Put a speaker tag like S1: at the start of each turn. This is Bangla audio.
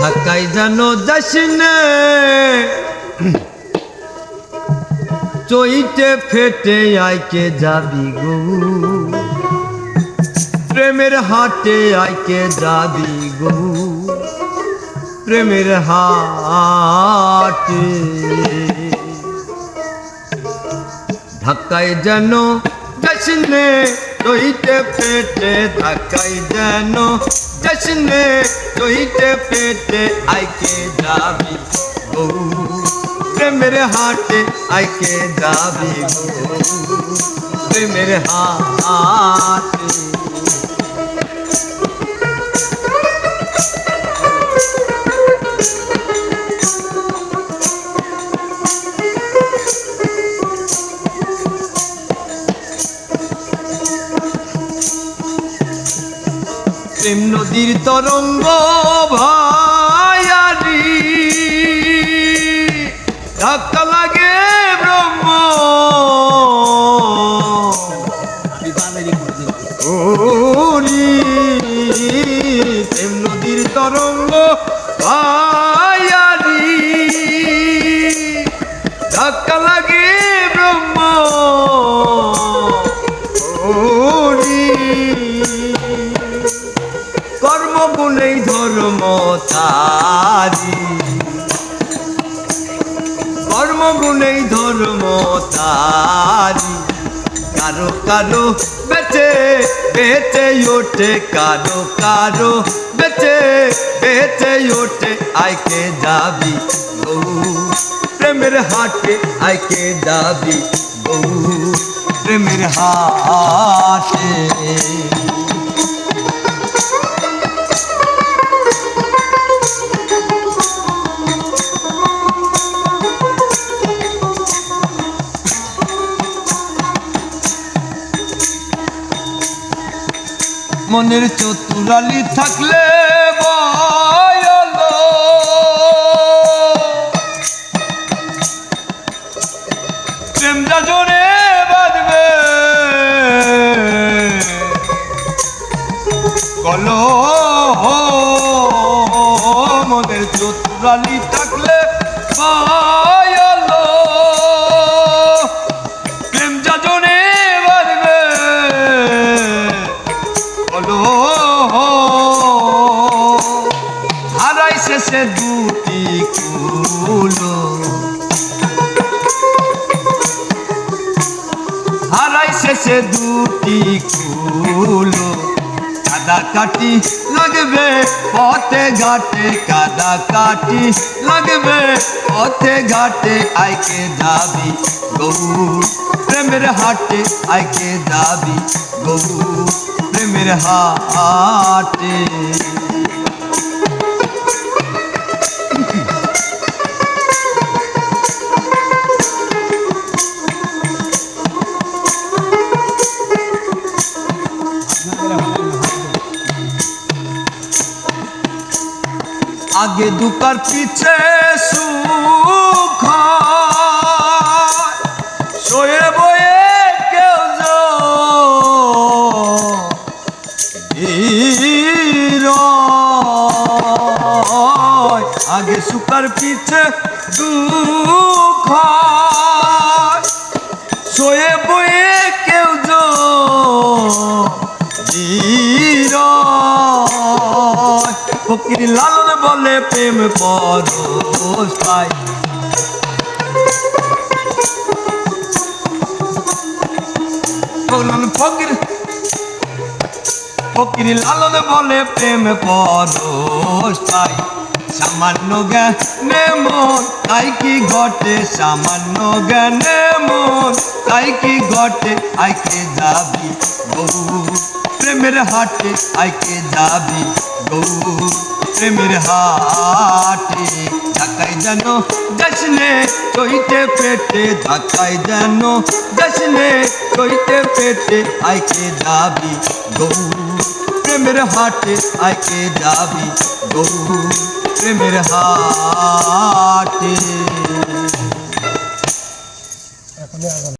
S1: ঢাকায় যেন যাসনে চইতে ফেটে আইকে যাবি গো। প্রেমের হাটে আইকে যাবি গো। প্রেমের হাটে ধাক্কায় যেন যাসনে চইতে পেটে ধাক্কায় যেন যাসনে চইতে পেটে আইকে যাবি বউ প্রেমের হাটে আইকে যাবি বউ প্রেমের হাটে নদীর তরঙ্গ ভায়ারি ধাক্কা লাগে ব্রহ্ম। নদীর তরঙ্গ ভায়ারি ধাক্কা কর্মগুণেই ধর্ম তারি। কর্মগুণেই ধর্ম তারি। কারও কারও বেচে বেচে ওঠে, কারও কারও বেচে বেচে ওঠে আইকে যাবি গৌ প্রেমের হাটে আইকে যাবি গৌ প্রেমের হাটে মনের চতুরালি থাকলে প্রেমটা জোরে কলো মনের চতুরালি থাকলে হারাই শেষে দুটি কুলো। হারাই শেষে দুটি কুলো। কাদা কাটি লাগবে পথে ঘাটে কাদা কাটি লাগবে পথে ঘাটে আইকে যাবি গৌর প্রেমের হাটে আইকে যাবি গৌর প্রেমের হাটে আগে দুকার পিছে সুখ শোয়ে বয়ে কেউ আগে সুকার পিছে দুঃখ শোয়ে বয়ে কেউ ফকির লালন বলে প্রেম বলুন ফকির ফকির লালন বলে প্রেম পরশ পাই সামান্য জ্ঞানে মন, তাই কি ঘটে? সামান্য জ্ঞানে মন, তাই কি ঘটে? আইকে যাবি বহু প্রেমের হাটে আইকে যাবি বহু প্রেমের হাটে ঢাকায় যেন জশনে চইতে পেটে ঢাকায় যেন জশনে চইতে পেটে আইকে যাবি বহু প্রেমের হাটে আইকে যাবি বহু প্রেমের হাটে।